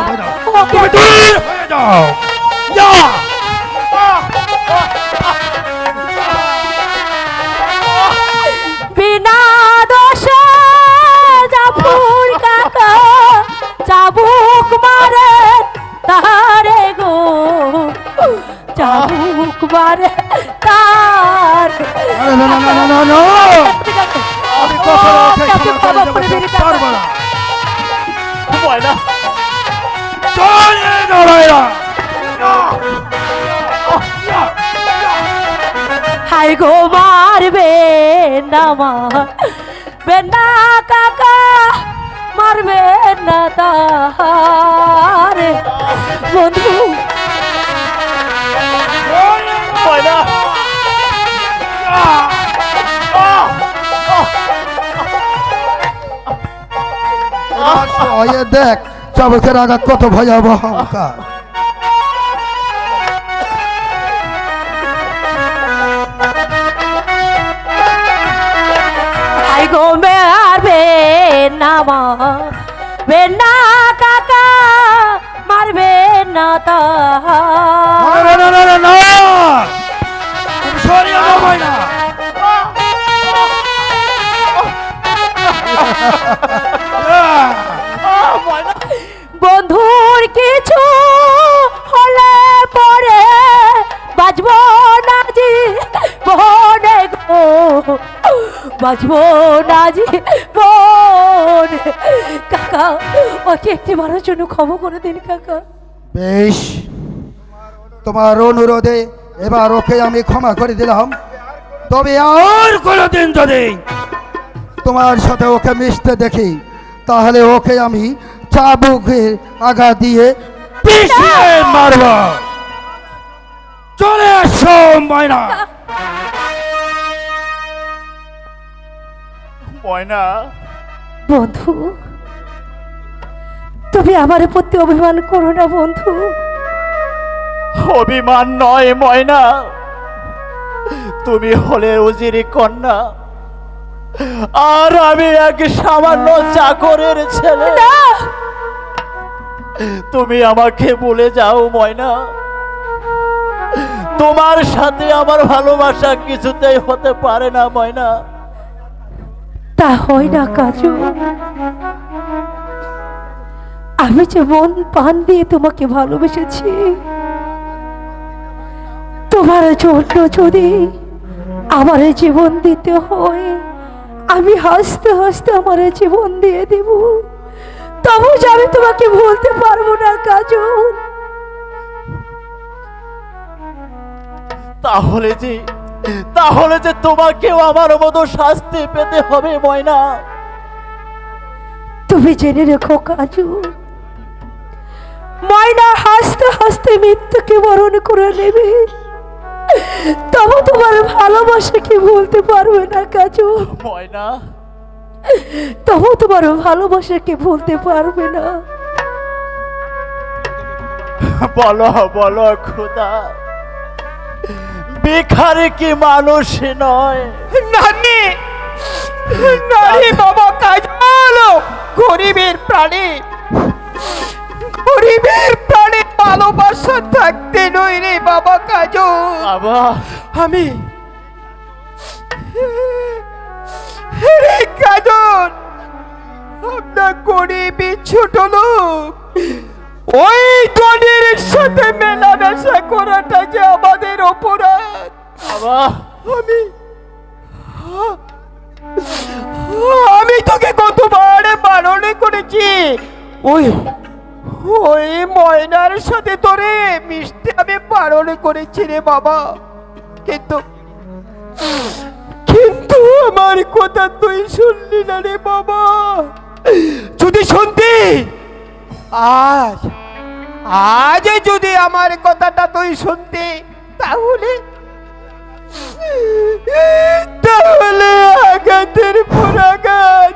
যাও হয়ে যাও। তুমি দূর হয়ে মারে তারে গো চাবুক মারে তার না ময়না চলে হাই গো মারবে না মারবে না কাকা মারবে না তারে বন্ধু দেখ চাবুকের আঘাত কত ভয়াবহ মারবে না কাকা মারবে না তার বাজবো না জি বন কাকা ওকে একটি মারার জন্য ক্ষমা করে দিন, কাকা। বেশ। তোমার অনুরোধে এবার ওকে আমি ক্ষমা করে দিলাম। তবে আর কোনোদিন যদি তোমার সাথে ওকে মিশতে দেখি, তাহলে ওকে আমি চাবুকের আগা দিয়ে পিছিয়ে মারব। চলে আসো, ময়না। ময়না। বন্ধু তুমি আমার প্রতি অভিমান করো না বন্ধু। অভিমান নয় ময়না। তুমি হলে উজিরি কন্যা। আর আমি এক সামান্য চাকরের ছেলে। না। তুমি আমাকে বলে যাও ময়না। তোমার সাথে আমার ভালোবাসা কিছুতেই হতে পারে না ময়না। তা হয় না কাজু। আমি যে মন পান দিয়ে তোমাকে ভালোবেসেছি, তোমার জন্য যদি আমার জীবন দিতে হয়, আমি হাসতে হাসতে আমার জীবন দিয়ে দেব। তবু যে আমি তোমাকে বলতে পারব না কাজু। তাহলে যে তাহলে যে তোমাকেও আমার মতো শাস্তি পেতে হবে ময়না। তুমি জেনে রেখো কাজু। ময়না হাসতে হাসতে মৃত্যুকে বরণ করে নেবে। তবু তোমার ভালোবাসা কি বলতে পারবে না কাজু? ময়না। তবু তোমার ভালোবাসা কি বলতে পারবে না। বলো বলো খোদা। বেখারে কি মানুষ নয়? নানি নানি বাবা কাজ হলো গরিবের প্রাণী। গরিবের প্রাণী ভালোবাসা থাকতে নই রে বাবা কাজ। বাবা। আমি রে কাজন আমরা গরিবই ছোট লোক। ওই ধনির সাথে মেলামেশা করাটা যে আমাদের অপরাধ। বাবা। আমি আমি তোকে কতবার বারণ করেছি। ওই ওই ময়নার সাথে তোরে মিশতে আমি বারণ করেছি রে বাবা। কিন্তু কিন্তু আমার কথা তুই শুনলি না রে বাবা। যদি শুনতি আজ আজ যদি আমার কথাটা তুই শুনতে, তাহলে তাহলে আঘাতের পর আঘাত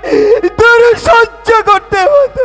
তোর সহ্য করতে হতো